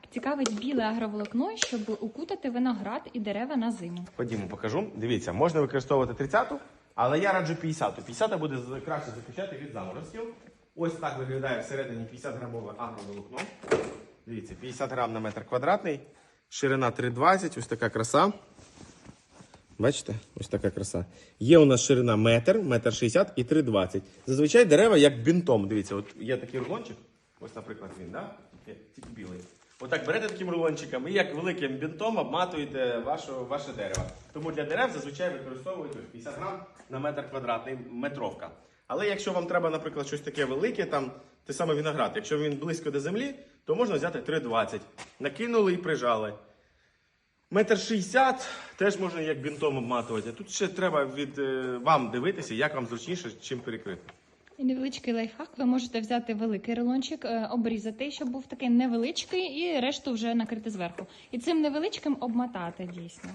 Так, цікавить біле агроволокно, щоб укутати виноград і дерева на зиму. Ходімо, покажу. Дивіться, можна використовувати 30-ту, але я раджу 50-ту. 50-та буде краще захищати від заморозків. Ось так виглядає всередині 50 грамове агроволокно. Дивіться, 50 грам на метр квадратний, ширина 3,20, ось така краса. Бачите, ось така краса. Є у нас ширина метр, метр 60 і 3,20. Зазвичай дерева як бінтом. Дивіться, от є такий рулончик. Ось, наприклад, він, да? Тільки білий. Отак берете таким рулончиком і як великим бінтом обматуєте вашу, ваше дерево. Тому для дерев зазвичай використовують 50 грам на метр квадратний метровка. Але якщо вам треба, наприклад, щось таке велике, там те саме виноград, якщо він близько до землі, то можна взяти 3,20. Накинули і прижали. Метр шістдесят теж можна як бінтом обматувати. Тут ще треба від е, вам дивитися, як вам зручніше чим перекрити. Невеличкий лайфхак. Ви можете взяти великий рулончик, е, обрізати, щоб був такий невеличкий, і решту вже накрити зверху. І цим невеличким обмотати дійсно.